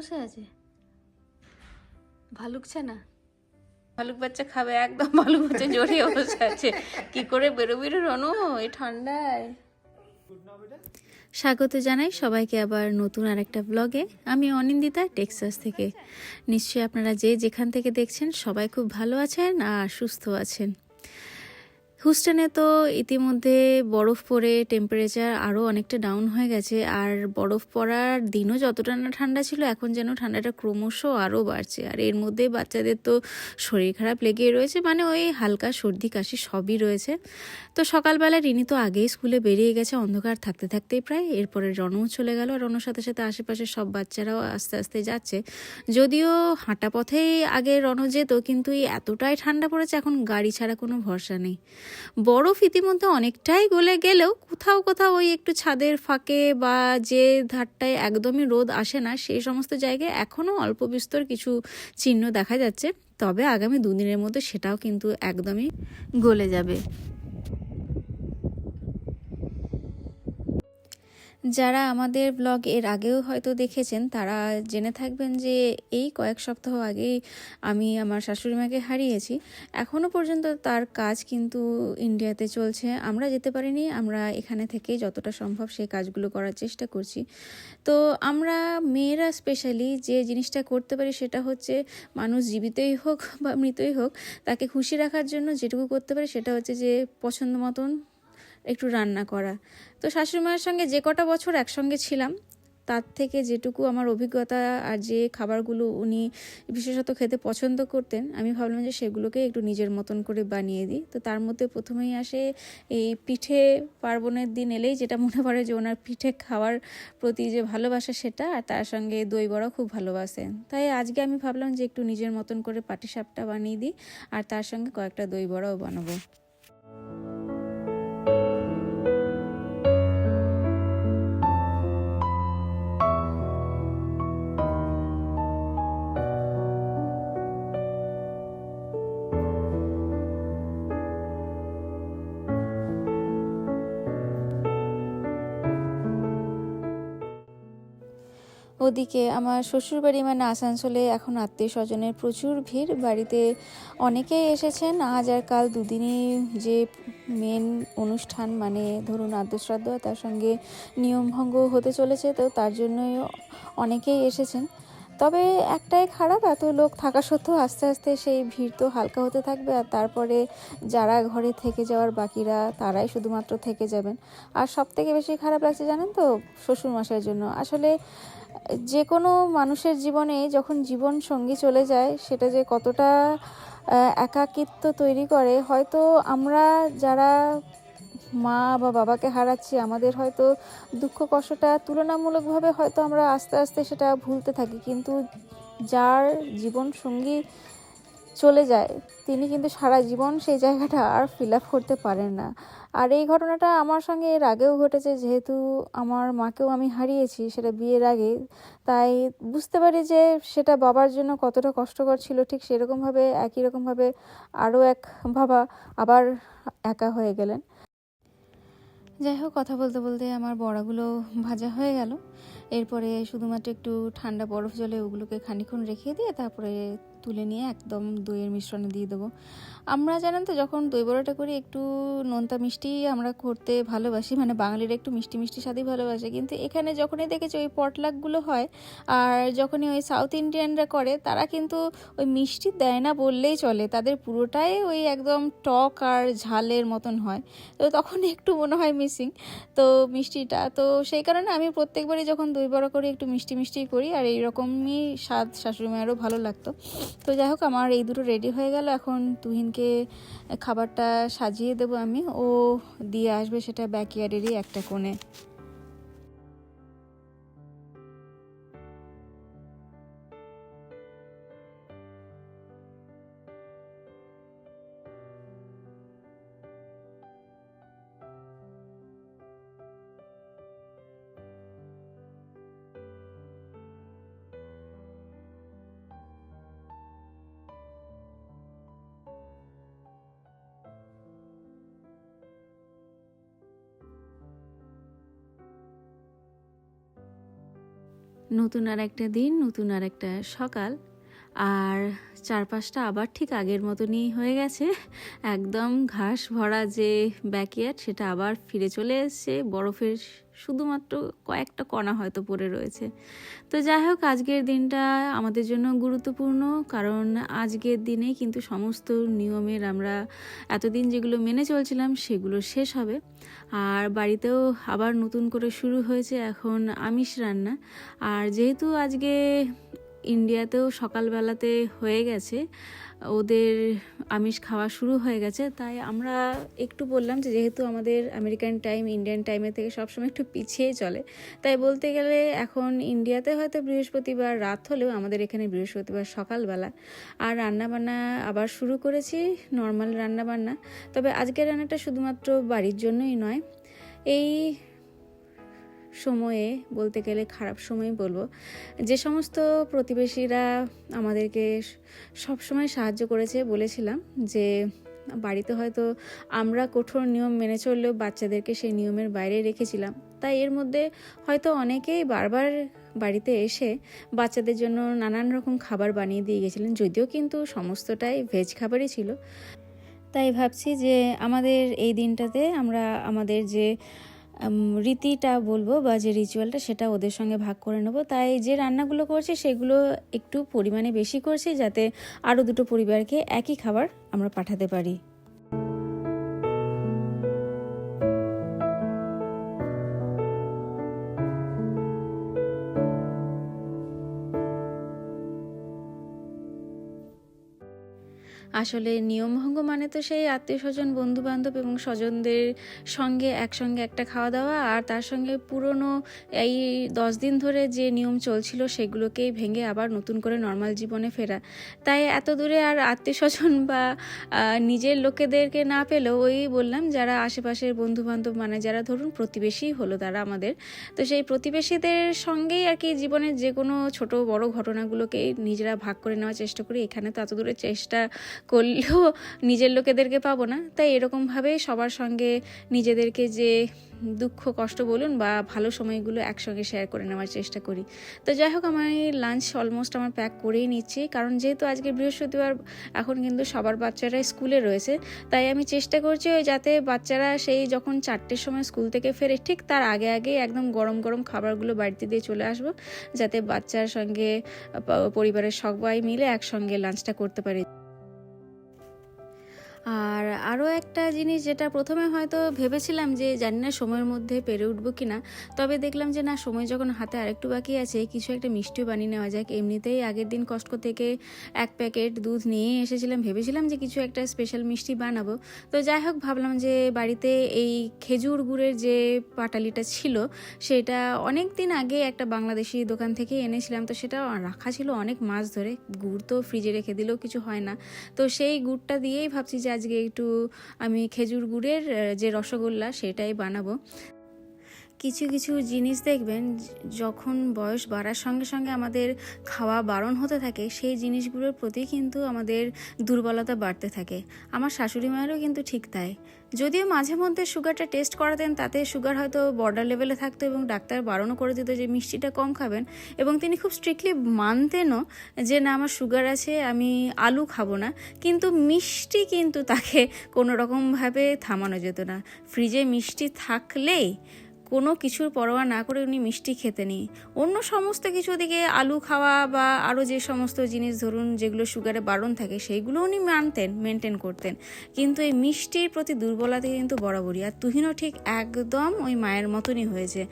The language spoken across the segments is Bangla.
বসে আছে? ভালুক না ভালুক বাচ্চা খাবে একদম ভালুক বাচ্চা জড়িয়ে বসে আছে। কি করে বেরোবি রে রনু এই ঠান্ডায়? স্বাগত জানাই সবাইকে আবার নতুন আরেকটা ব্লগে আমি অনিন্দিতা টেক্সাস থেকে। নিশ্চয়ই আপনারা যে যেখান থেকে দেখছেন সবাই খুব ভালো আছেন আর সুস্থ আছেন। হুস্টনে তো ইতিমধ্যে বরফ পড়ে টেম্পারেচার আরও অনেকটা ডাউন হয়ে গেছে। আর বরফ পড়ার দিনও যতটা না ঠান্ডা ছিল, এখন যেন ঠান্ডাটা ক্রমশ আরও বাড়ছে। আর এর মধ্যে বাচ্চাদের তো শরীর খারাপ লেগেই রয়েছে মানে ওই হালকা সর্দি কাশি সবই রয়েছে। তো সকালবেলা রিনি তো আগেই স্কুলে বেরিয়ে গেছে, অন্ধকার থাকতে থাকতেই প্রায়। এরপরে রনও চলে গেল, আর রনর সাথে সাথে আশেপাশে সব বাচ্চারাও আস্তে আস্তে যাচ্ছে। যদিও হাঁটা পথেই আগে রণ যেত, কিন্তু এতটাই ঠান্ডা পড়েছে, এখন গাড়ি ছাড়া কোনো ভরসা নেই। বরফ ইতিমধ্যে অনেকটাই গলে গেলেও কোথাও কোথাও ওই একটু ছাদের ফাঁকে বা যে ধারটায় একদমই রোদ আসে না, সেই সমস্ত জায়গায় এখনও অল্প বিস্তর কিছু চিহ্ন দেখা যাচ্ছে। তবে আগামী দুদিনের মধ্যে সেটাও কিন্তু একদমই গলে যাবে। যারা আমাদের ব্লগ এর আগেও হয়তো দেখেছেন, তারা জেনে থাকবেন যে এই কয়েক সপ্তাহ আগেই আমি আমার শাশুড়ি মাকে হারিয়েছি। এখনও পর্যন্ত তার কাজ কিন্তু ইন্ডিয়াতে চলছে। আমরা যেতে পারিনি, আমরা এখানে থেকে যতটা সম্ভব সেই কাজগুলো করার চেষ্টা করছি। তো আমরা মেয়েরা স্পেশালি যে জিনিসটা করতে পারি সেটা হচ্ছে মানুষ জীবিতই হোক বা মৃতই হোক, তাকে খুশি রাখার জন্য যেটুকু করতে পারি সেটা হচ্ছে যে পছন্দ মতন একটু রান্না করা। তো শাশুড়ি মায়ের সঙ্গে যে কটা বছর একসঙ্গে ছিলাম, তার থেকে যেটুকু আমার অভিজ্ঞতা আর যে খাবারগুলো উনি বিশেষত খেতে পছন্দ করতেন, আমি ভাবলাম যে সেগুলোকে একটু নিজের মতন করে বানিয়ে দিই। তো তার মধ্যে প্রথমেই আসে এই পিঠে পার্বণের দিন এলেই যেটা মনে পড়ে যে ওনার পিঠে খাওয়ার প্রতি যে ভালোবাসা সেটা আর তার সঙ্গে দই বড়া খুব ভালোবাসেন। তাই আজকে আমি ভাবলাম যে একটু নিজের মতন করে পাটিসাপটা বানিয়ে দিই আর তার সঙ্গে কয়েকটা দই বড়াও বানাবো। ওদিকে আমার শ্বশুরবাড়ি মানে আসানসোলে এখন আত্মীয় স্বজনের প্রচুর ভিড়। বাড়িতে অনেকেই এসেছেন। আজ আর কাল দুদিনই যে মেন অনুষ্ঠান মানে ধরুন আদ্যশ্রাদ্ধ, তার সঙ্গে নিয়মভঙ্গ হতে চলেছে, তো তার জন্যই অনেকেই এসেছেন। তবে একটাই খারাপ, এত লোক থাকা সত্ত্বেও আস্তে আস্তে সেই ভিড় তো হালকা হতে থাকবে। আর তারপরে যারা ঘরে থেকে যাওয়ার বাকিরা, তারাই শুধুমাত্র থেকে যাবেন। আর সব থেকে বেশি খারাপ লাগছে জানেন তো, শ্বশুরমশাইয়ের জন্য। আসলে যে কোনো মানুষের জীবনে যখন জীবন সঙ্গী চলে যায়, সেটা যে কতটা একাকিত্ব তৈরি করে, হয়তো আমরা যারা মা বা বাবাকে হারাচ্ছি, আমাদের হয়তো দুঃখ কষ্টটা তুলনামূলকভাবে হয়তো আমরা আস্তে আস্তে সেটা ভুলতে থাকি। কিন্তু যার জীবন সঙ্গী চলে যায়। তিনি কিন্তু সারা জীবন সেই জায়গাটা আর ফিল আপ করতে পারেন না। আর এই ঘটনাটা আমার সঙ্গে এর আগেও ঘটেছে, যেহেতু আমার মাকেও আমি হারিয়েছি সেটা বিয়ের আগে। তাই বুঝতে পারি যে সেটা বাবার জন্য কতটা কষ্টকর ছিল, ঠিক সেরকমভাবে, একই রকমভাবে আরও এক বাবা আবার একা হয়ে গেলেন। যাই হোক, কথা বলতে বলতে আমার বড়াগুলো ভাজা হয়ে গেল। এরপরে শুধুমাত্র একটু ঠান্ডা বরফ জলে ওগুলোকে খানিক্ষণ রেখে দিয়ে তারপরে তুলে নিয়ে একদম দইয়ের মিশ্রণে দিয়ে দেবো। আমরা জানেন তো, যখন দই বড়াটা করি, একটু নোনতা মিষ্টি আমরা করতে ভালোবাসি মানে বাঙালিরা একটু মিষ্টি মিষ্টি স্বাদই ভালোবাসে। কিন্তু এখানে যখনই দেখেছি ওই পটলাকগুলো হয়, আর যখনই ওই সাউথ ইন্ডিয়ানরা করে, তারা কিন্তু ওই মিষ্টি দেয় না বললেই চলে। তাদের পুরোটাই ওই একদম টক আর ঝালের মতন হয়। তো তখন একটু মনে হয় মিসিং তো মিষ্টিটা। তো সেই কারণে আমি প্রত্যেকবারই যখন দই বড়া করি, একটু মিষ্টি মিষ্টি করি, আর এইরকমই স্বাদ শাশুড়ি মায়েরও ভালো লাগতো। তো যাই হোক, আমার এই দুটো রেডি হয়ে গেল। এখন তুহিনকে খাবারটা সাজিয়ে দেবো আমি। ও দিয়ে আসবে সেটা ব্যাকইয়ার্ডেরই একটা কোণে। নতুন আর একটা দিন, নতুন আর একটা সকাল। আর চারপাশটা আবার ঠিক আগের মতনই হয়ে গেছে। একদম ঘাস ভরা যে ব্যাকইয়ার্ড সেটা আবার ফিরে চলে এসছে। বরফের শুধুমাত্র কয়েকটা কণা হয়তো পড়ে রয়েছে। তো যাই হোক, আজকের দিনটা আমাদের জন্য গুরুত্বপূর্ণ, কারণ আজকের দিনে কিন্তু সমস্ত নিয়মের আমরা এতদিন যেগুলো মেনে চলছিলাম সেগুলো শেষ হবে। আর বাড়িতেও আবার নতুন করে শুরু হয়েছে এখন আমিষ রান্না। আর যেহেতু আজকে ইন্ডিয়াতেও সকালবেলাতে হয়ে গেছে ওদের আমিষ খাওয়া শুরু হয়ে গেছে। তাই আমরা একটু বললাম যে, যেহেতু আমাদের আমেরিকান টাইম, ইন্ডিয়ান টাইমের থেকে সবসময় একটু পিছিয়ে চলে। তাই বলতে গেলে এখন ইন্ডিয়াতে হয়তো বৃহস্পতিবার রাত হলেও আমাদের এখানে বৃহস্পতিবার সকালবেলা। আর রান্নাবান্না আবার শুরু করেছি, নর্মাল রান্নাবান্না। তবে আজকের রান্নাটা শুধুমাত্র বাড়ির জন্যই নয়। এই সময়ে, বলতে গেলে খারাপ সময় বলব, যে সমস্ত প্রতিবেশীরা আমাদেরকে সবসময় সাহায্য করেছে, বলেছিলাম যে বাড়িতে হয়তো আমরা কঠোর নিয়ম মেনে চললেও বাচ্চাদেরকে সেই নিয়মের বাইরে রেখেছিলাম। তাই এর মধ্যে হয়তো অনেকেই বারবার বাড়িতে এসে বাচ্চাদের জন্য নানান রকম খাবার বানিয়ে দিয়ে গেছিলেন, যদিও কিন্তু সমস্তটাই ভেজ খাবারই ছিল। তাই ভাবছি যে আমাদের এই দিনটাতে আমরা আমাদের যে রীতিটা বলব বা যে রিচুয়ালটা সেটা ওদের সঙ্গে ভাগ করে নেব। তাই যে রান্নাগুলো করছি সেগুলো একটু পরিমাণে বেশি করছি যাতে আরও দুটো পরিবারকে একই খাবার আমরা পাঠাতে পারি। আসলে নিয়মভঙ্গ মানে তো সেই আত্মীয় স্বজন বন্ধু বান্ধব এবং স্বজনদের সঙ্গে একসঙ্গে একটা খাওয়া দাওয়া আর তার সঙ্গে পুরনো এই দশ দিন ধরে যে নিয়ম চলছিল সেগুলোকেই ভেঙে আবার নতুন করে নর্মাল জীবনে ফেরা। তাই এত দূরে আর আত্মীয় স্বজন বা নিজের লোকেদেরকে না পেলেও ওই বললাম যারা আশেপাশের বন্ধু বান্ধব মানে যারা ধরুন প্রতিবেশী হলো তারা আমাদের, তো সেই প্রতিবেশীদের সঙ্গেই আর কি জীবনের যে কোনো ছোট বড় ঘটনাগুলোকেই নিজেরা ভাগ করে নেওয়ার চেষ্টা করি। এখানে তো এত দূরে চেষ্টা করলেও নিজের লোকেদেরকে পাবো না। তাই এরকমভাবে সবার সঙ্গে নিজেদেরকে যে দুঃখ, কষ্ট বলুন বা ভালো সময়গুলো একসঙ্গে শেয়ার করে নেওয়ার চেষ্টা করি। তো যাই হোক, আমি লাঞ্চ অলমোস্ট আমার প্যাক করেই নিচ্ছি। কারণ যেহেতু আজকে বৃহস্পতিবার, এখন কিন্তু সবার বাচ্চারা স্কুলে রয়েছে। তাই আমি চেষ্টা করছি ওই যাতে বাচ্চারা সেই যখন চারটের সময় স্কুল থেকে ফেরে, ঠিক তার আগে আগে একদম গরম গরম খাবারগুলো বাড়িতে দিয়ে চলে আসব। যাতে বাচ্চার সঙ্গে পরিবারের সবাই মিলে একসঙ্গে লাঞ্চটা করতে পারি। আর আরও একটা জিনিস যেটা প্রথমে হয়তো ভেবেছিলাম যে জানি না সময়ের মধ্যে পেরে উঠবো কি না তবে দেখলাম যে না, সময় যখন হাতে আরেকটু বাকি আছে, কিছু একটা মিষ্টিও বানিয়ে নেওয়া যাক। এমনিতেই আগের দিন কষ্ট থেকে এক প্যাকেট দুধ নিয়ে এসেছিলাম, ভেবেছিলাম যে কিছু একটা স্পেশাল মিষ্টি বানাবো। তো যাই হোক, ভাবলাম যে বাড়িতে এই খেজুর গুড়ের যে পাটালিটা ছিল, সেটা অনেক দিন আগে একটা বাংলাদেশি দোকান থেকে এনেছিলাম। তো সেটা রাখা ছিল অনেক মাছ ধরে, গুড় তো ফ্রিজে রেখে দিলেও কিছু হয় না। তো সেই গুড়টা দিয়েই ভাবছি যে আজকে একটু আমি খেজুর গুড়ের যে রসগোল্লা সেটাই বানাবো। কিছু কিছু জিনিস দেখবেন, যখন বয়স বাড়ার সঙ্গে সঙ্গে আমাদের খাওয়া বারণ হতে থাকে, সেই জিনিসগুলোর প্রতি কিন্তু আমাদের দুর্বলতা বাড়তে থাকে। আমার শাশুড়ি মায়েরও কিন্তু ঠিক তাই। যদিও মাঝে মধ্যে সুগারটা টেস্ট করাতেন, তাতে সুগার হয়তো বর্ডার লেভেলে থাকতো এবং ডাক্তার বারণও করে দিত যে মিষ্টিটা কম খাবেন এবং তিনি খুব স্ট্রিক্টলি মানতেনও যে না, আমার সুগার আছে, আমি আলু খাব না। কিন্তু মিষ্টি কিন্তু তাকে কোনো রকমভাবে থামানো যেত না। ফ্রিজে মিষ্টি থাকলেই কোনো কিছুর পরোয়া না করে উনি মিষ্টি খেতে নেই। অন্য সমস্ত কিছু দিকে আলু খাওয়া বা আরও যে সমস্ত জিনিস ধরুন, যেগুলো সুগারে বারণ থাকে সেইগুলো উনি মানতেন মেনটেন করতেন। কিন্তু এই মিষ্টির প্রতি দুর্বলতা কিন্তু বরাবরই। আর তুহিনও ঠিক একদম ওই মায়ের মতনই হয়েছে।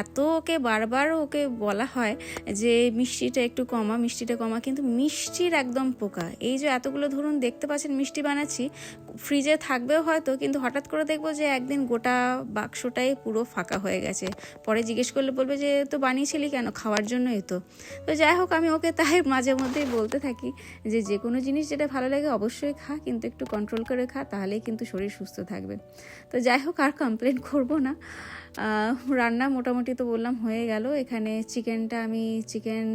এত ওকে বারবার ওকে বলা হয় যে, মিষ্টিটা একটু কমা, মিষ্টিটা কমা। কিন্তু মিষ্টির একদম পোকা। এই যে এতগুলো ধরুন, দেখতে পাচ্ছেন মিষ্টি বানাচ্ছি ফ্রিজে থাকবেও হয়তো, কিন্তু হঠাৎ করে দেখব যে একদিন গোটা বাক্সটাই পুরো ফাঁকা হয়ে গেছে। পরে জিজ্ঞেস করলে বলবে যে, তো বানিয়েছিলি কেন? খাওয়ার জন্যই তো। তো যাই হোক, আমি ওকে তাই মাঝে মধ্যেই বলতে থাকি যে যে কোনো জিনিস যেটা ভালো লাগে অবশ্যই খা, কিন্তু একটু কন্ট্রোল করে খা, তাহলেই কিন্তু শরীর সুস্থ থাকবে। তো যাই হোক, আর কমপ্লেন করব না। রান্না মোটামুটি তো বললাম হয়ে গেল। এখানে চিকেনটা আমি চিকেন,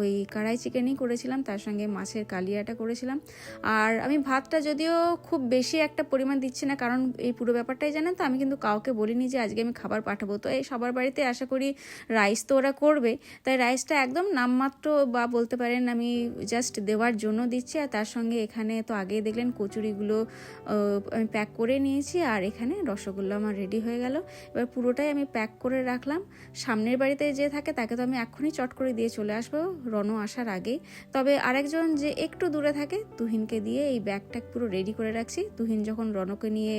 ওই কড়াই চিকেনই করেছিলাম, তার সঙ্গে মাছের কালিয়াটা করেছিলাম। আর আমি ভাতটা যদিও খুব বেশি একটা পরিমাণ দিচ্ছি না, কারণ এই পুরো ব্যাপারটাই জানেন তো, আমি কিন্তু কাউকে বলিনি যে, আজকে আমি খাবার পাঠাবো তো এই সবার বাড়িতে আশা করি রাইস তো ওরা করবে। তাই রাইসটা একদম নামমাত্র বা বলতে পারেন আমি জাস্ট দেওয়ার জন্য দিচ্ছি। আর তার সঙ্গে এখানে তো আগেই দেখলেন কচুরিগুলো আমি প্যাক করে নিয়েছি আর এখানে রসগোল্লা আমার রেডি হয়ে গেল। এবার পুরোটাই আমি প্যাক করে রাখলাম। সামনের বাড়িতে যে থাকে তাকে তো আমি এক্ষুনি চট করে দিয়ে চলে আসব রণ আসার আগেই। তবে আরেকজন যে একটু দূরে থাকে, তুহিনকে দিয়ে এই ব্যাগটা পুরো রেডি করে রাখছি। তুহিন যখন রণকে নিয়ে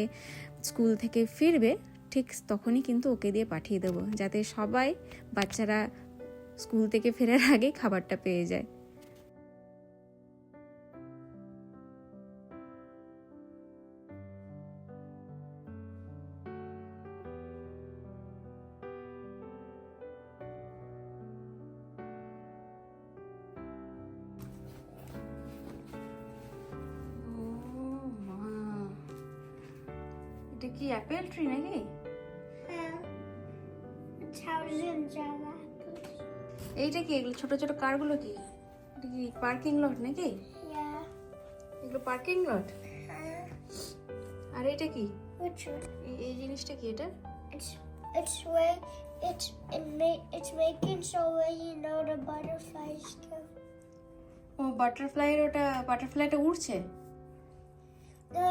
স্কুল থেকে ফিরবে ঠিক তখনই কিন্তু ওকে দিয়ে পাঠিয়ে দেবো, যাতে সবাই বাচ্চারা স্কুল থেকে ফেরার আগে খাবারটা পেয়ে যায়। এটা কি অ্যাপেল ট্রি নাকি. এইটা কি এগুলো ছোট ছোট কারগুলো কি এটা কি পার্কিং লট নাকি এগুলো পার্কিং লট Uh, আর এটা কি এই- জিনিসটা কি এটা It's where it's it ma- it's making so where you know the butterflies go. ও বাটারফ্লাইয়ের ওটা বাটারফ্লাইটা উড়ছে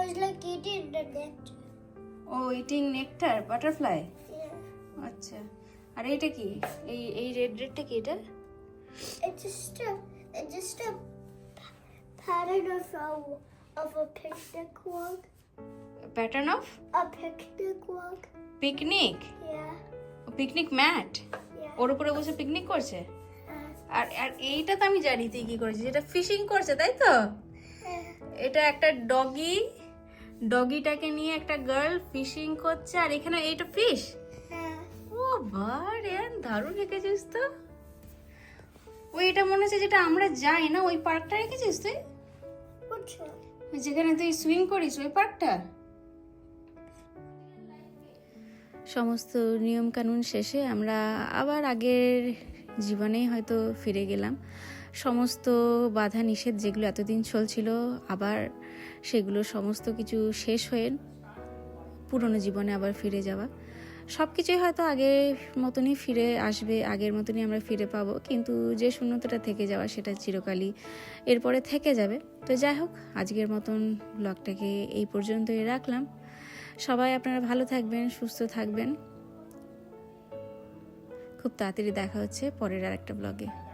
it's like eating the net. ও ইটিং নেকটার বাটারফ্লাই আচ্ছা। আর এইটা কি? এই এই রেড রেডটা কি এটা? It's just a it's just a p- pattern of a of a picnic walk. Pattern of A picnic walk. Picnic Yeah. Picnic mat Yeah. ওর উপরে বসে পিকনিক করছে? আর আর এইটা তো আমি জানি তুই কি করেছিস এটা ফিশিং করছে তাই তো? এটা একটা ডগি ডগিটাকে নিয়ে একটা গার্ল ফিশিং করছে আর এখানে এইটা ফিশ? uh, ও বারে দারুণ রেখেছিস তো। ওই এটা মনে হচ্ছে যেটা আমরা যাই না ওই পার্কটা রেখেছিস তুই? যেখানে তুই সুইং করিস ওই পার্কটা? সমস্ত নিয়ম কানুন শেষে আমরা আবার আগের জীবনেই হয়তো ফিরে গেলাম। সমস্ত বাধা নিষেধ যেগুলো এতদিন চলছিল আবার সেগুলো সমস্ত কিছু শেষ হয়ে পুরনো জীবনে আবার ফিরে যাওয়া। সব কিছুই হয়তো আগের মতনই ফিরে আসবে, আগের মতনই আমরা ফিরে পাবো, কিন্তু যে শূন্যতাটা থেকে যাওয়া সেটা চিরকালই এরপরে থেকে যাবে। তো যাই হোক, আজকের মতন ব্লগটাকে এই পর্যন্তই রাখলাম। সবাই আপনারা ভালো থাকবেন, সুস্থ থাকবেন। খুব তাড়াতাড়ি দেখা হচ্ছে পরের আর একটা ব্লগে।